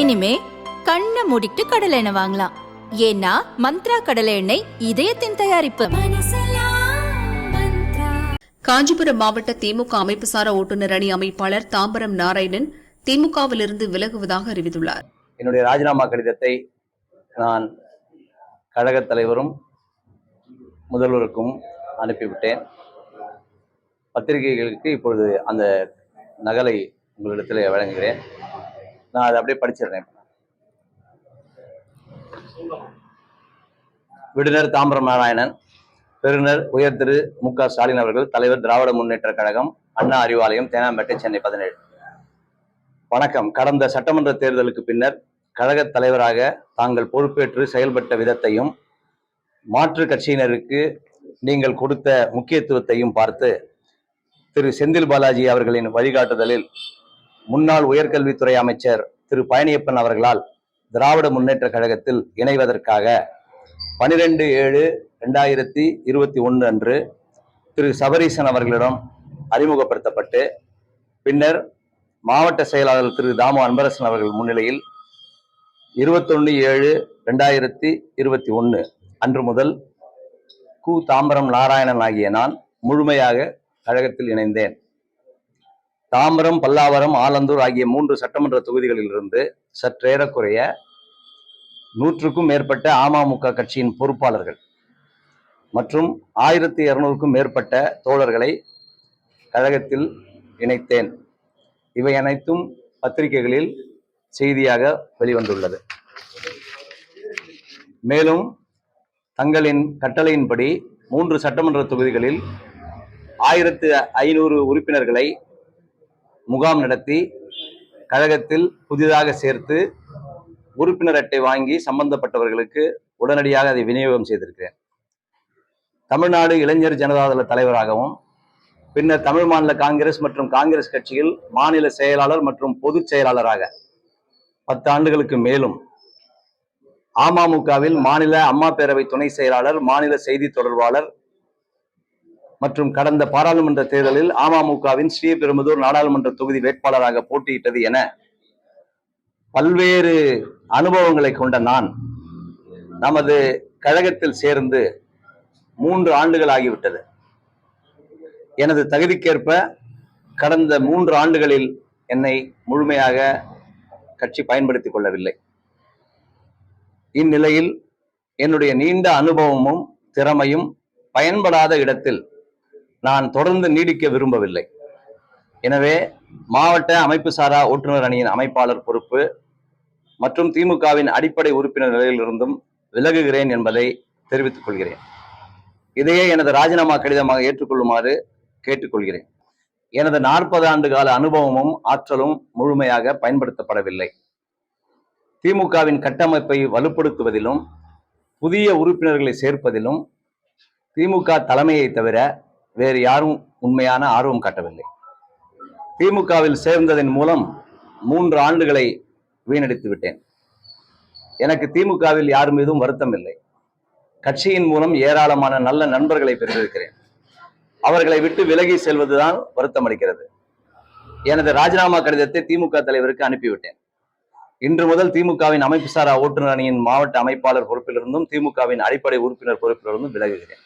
இனிமே கண்ணை மூடிட்டு கடலை எண்ணெய் வாங்கலாம். ஏன்னா மந்த்ரா கடலை எண்ணெய் இதயத்தின் தயாரிப்பு. காஞ்சிபுரம் மாவட்ட திமுக அமைப்புசாரா ஓட்டுநர் அணி அமைப்பாளர் தாம்பரம் நாராயணன் திமுகவிலிருந்து விலகுவதாக அறிவித்துள்ளார். என்னுடைய ராஜினாமா கடிதத்தை நான் கழகத் தலைவரும் முதல்வருக்கும் அனுப்பிவிட்டேன். பத்திரிகைகளுக்கு இப்பொழுது அந்த நகலை உங்களிடத்தில் வழங்குகிறேன். நான் அதை அப்படியே படிச்சிடுறேன் விடுனர் தாம்பரம் நாராயணன் பெருநர் உயர் திரு மு க ஸ்டாலின் அவர்கள் தலைவர் திராவிட முன்னேற்ற கழகம் அண்ணா அறிவாலயம் தேனாம்பேட்டை சென்னை பதினேழு. வணக்கம். கடந்த சட்டமன்ற தேர்தலுக்கு பின்னர் கழகத் தலைவராக தாங்கள் பொறுப்பேற்று செயல்பட்ட விதத்தையும் மாற்று கட்சியினருக்கு நீங்கள் கொடுத்த முக்கியத்துவத்தையும் பார்த்து திரு செந்தில் பாலாஜி அவர்களின் வழிகாட்டுதலில் முன்னாள் உயர்கல்வித்துறை அமைச்சர் திரு பழனியப்பன் அவர்களால் திராவிட முன்னேற்ற கழகத்தில் இணைவதற்காக பனிரெண்டு ஏழு ரெண்டாயிரத்தி இருபத்தி ஒன்று அன்று திரு சபரீசன் அவர்களிடம் அறிமுகப்படுத்தப்பட்டு பின்னர் மாவட்ட செயலாளர் திரு தாமு அன்பரசன் அவர்கள் முன்னிலையில் இருபத்தொன்று ஏழு ரெண்டாயிரத்தி இருபத்தி ஒன்று அன்று முதல் கு தாம்பரம் நாராயணன் ஆகிய நான் முழுமையாக கழகத்தில் இணைந்தேன். தாம்பரம் பல்லாவரம் ஆலந்தூர் ஆகிய மூன்று சட்டமன்ற தொகுதிகளிலிருந்து சற்றேறக்குறைய நூற்றுக்கும் மேற்பட்ட அமமுக கட்சியின் பொறுப்பாளர்கள் மற்றும் ஆயிரத்தி இருநூறுக்கும் மேற்பட்ட தோழர்களை கழகத்தில் இணைத்தேன். இவை அனைத்தும் பத்திரிகைகளில் செய்தியாக வெளிவந்துள்ளது. மேலும் தங்களின் கட்டளையின்படி மூன்று சட்டமன்ற தொகுதிகளில் ஆயிரத்து ஐநூறு உறுப்பினர்களை முகாம் நடத்தி கழகத்தில் புதிதாக சேர்த்து உறுப்பினர் அட்டை வாங்கி சம்பந்தப்பட்டவர்களுக்கு உடனடியாக அதை விநியோகம் செய்திருக்கிறேன். தமிழ்நாடு இளைஞர் ஜனதாதள தலைவராகவும் பின்னர் தமிழ் மாநில காங்கிரஸ் மற்றும் காங்கிரஸ் கட்சியில் மாநில செயலாளர் மற்றும் பொதுச் செயலாளராக பத்து ஆண்டுகளுக்கு மேலும் அமமுகவில் மாநில அம்மா பேரவை துணை செயலாளர் மாநில செய்தி தொடர்பாளர் மற்றும் கடந்த பாராளுமன்ற தேர்தலில் அமமுகவின் ஸ்ரீபெரும்புதூர் நாடாளுமன்ற தொகுதி வேட்பாளராக போட்டியிட்டது என பல்வேறு அனுபவங்களை கொண்ட நான் நமது கழகத்தில் சேர்ந்து மூன்று ஆண்டுகள் ஆகிவிட்டது. எனது தகுதிக்கேற்ப கடந்த மூன்று ஆண்டுகளில் என்னை முழுமையாக கட்சி பயன்படுத்திக் கொள்ளவில்லை. இந்நிலையில் என்னுடைய நீண்ட அனுபவமும் திறமையும் பயன்படாத இடத்தில் நான் தொடர்ந்து நீடிக்க விரும்பவில்லை. எனவே மாவட்ட அமைப்பு சாரா ஓட்டுநர் அணியின் அமைப்பாளர் பொறுப்பு மற்றும் திமுகவின் அடிப்படை உறுப்பினர் நிலையிலிருந்தும் விலகுகிறேன் என்பதை தெரிவித்துக் கொள்கிறேன். இதையே எனது ராஜினாமா கடிதமாக ஏற்றுக்கொள்ளுமாறு கேட்டுக்கொள்கிறேன். எனது நாற்பது ஆண்டு கால அனுபவமும் ஆற்றலும் முழுமையாக பயன்படுத்தப்படவில்லை. திமுகவின் கட்டமைப்பை வலுப்படுத்துவதிலும் புதிய உறுப்பினர்களை சேர்ப்பதிலும் திமுக தலைமையை தவிர வேறு யாரும் உண்மையான ஆர்வம் காட்டவில்லை. திமுகவில் சேர்ந்ததன் மூலம் மூன்று ஆண்டுகளை வீணடித்து விட்டேன். எனக்கு திமுகவில் யார் மீதும் வருத்தம் இல்லை. கட்சியின் மூலம் ஏராளமான நல்ல நண்பர்களை பெற்றிருக்கிறேன். அவர்களை விட்டு விலகி செல்வதுதான் வருத்தம் அளிக்கிறது எனது ராஜினாமா கடிதத்தை திமுக தலைவருக்கு அனுப்பிவிட்டேன். இன்று முதல் திமுகவின் அமைப்பு சாரா ஓட்டுநர் அணியின் மாவட்ட அமைப்பாளர் பொறுப்பிலிருந்தும் திமுகவின் அடிப்படை உறுப்பினர் பொறுப்பிலிருந்தும் விலகுகிறேன்.